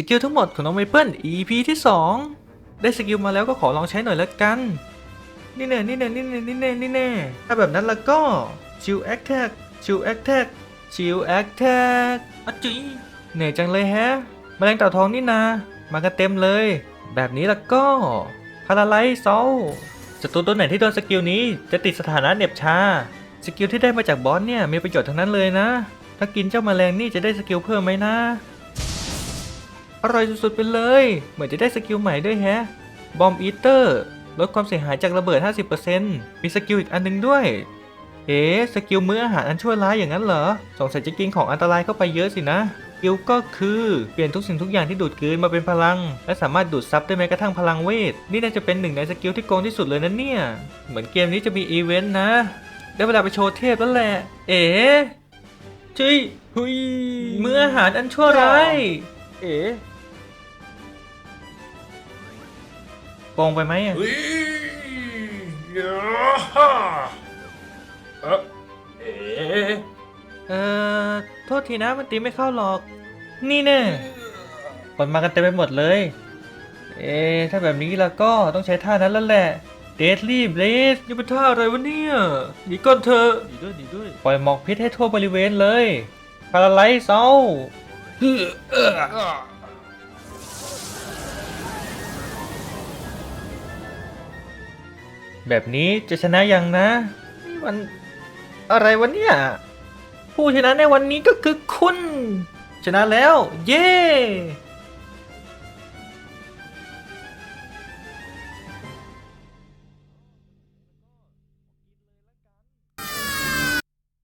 สกิลทั้งหมดของน้องเมเปิล EP ที่ 2 ได้สกิลมาแล้วก็ขอลองใช้หน่อยละกัน นี่แน่นี่แน่นี่แน่นี่แน่นี่แน่ถ้าแบบนั้นแล้วก็ชิวแอคแท็กชิวแอคแท็กชิวแอคแท็กอะจีเหนื่อยจังเลยแฮะแมลงเต่าทองนี่นา มากันเต็มเลย แบบนี้แล้วก็พาราไลซ์เซาศัตรูตัวไหนที่โดนสกิลนี้จะติดสถานะเหน็บชา สกิลที่ได้มาจากบอสเนี่ยมีประโยชน์ทั้งนั้นเลยนะ ถ้ากินเจ้าแมลงนี่จะได้สกิลเพิ่มไหมนะ อร่อยสุดๆไปเลย เหมือนจะได้สกิลใหม่ด้วยแฮะ บอมอีเตอร์ ลดความเสียหายจากระเบิด 50%มีสกิลอีกอันหนึงด้วย เอ๊ะสกิลมื้ออาหารอันชั่วร้ายอย่างนั้นเหรอ สงสัยจะกินของอันตรายเข้าไปเยอะสินะสกิลก็คือเปลี่ยนทุกสิ่งทุกอย่างที่ดูดกลืนมาเป็นพลัง และสามารถดูดซับได้แม้กระทั่งพลังเวท นี่น่าจะเป็นหนึ่งในสกิลที่โกงที่สุดเลยนะเนี่ย เหมือนเกมนี้จะมีอีเวนต์นะ ได้เวลาไปโชว์เทพแล้วแหละ เอ๋จุ้ยหุยมื้ออาหารอันชั่วร้าย เอ๋ กงไปไหมอะเฮ้ยยาฮ่าเอ๊ะเอ๋เอ่อโทษทีนะมันตีไม่เข้าหรอก นี่แน่คนมากันเต็มไปหมดเลย เอ๊ะถ้าแบบนี้แล้วก็ต้องใช้ท่านั้นแล้วแหละ เดดลี่เบลสนี่เป็นท่าอะไรวะเนี่ยหนีก่อนเถอะดีด้วยดีด้วยปล่อยหมอกพิษให้ทั่วบริเวณเลยพาราไลซ์เซา แบบนี้จะชนะยังนะนี่มันอะไรวะเนี่ย ผู้ชนะในวันนี้ก็คือคุณ ชนะแล้ว เย้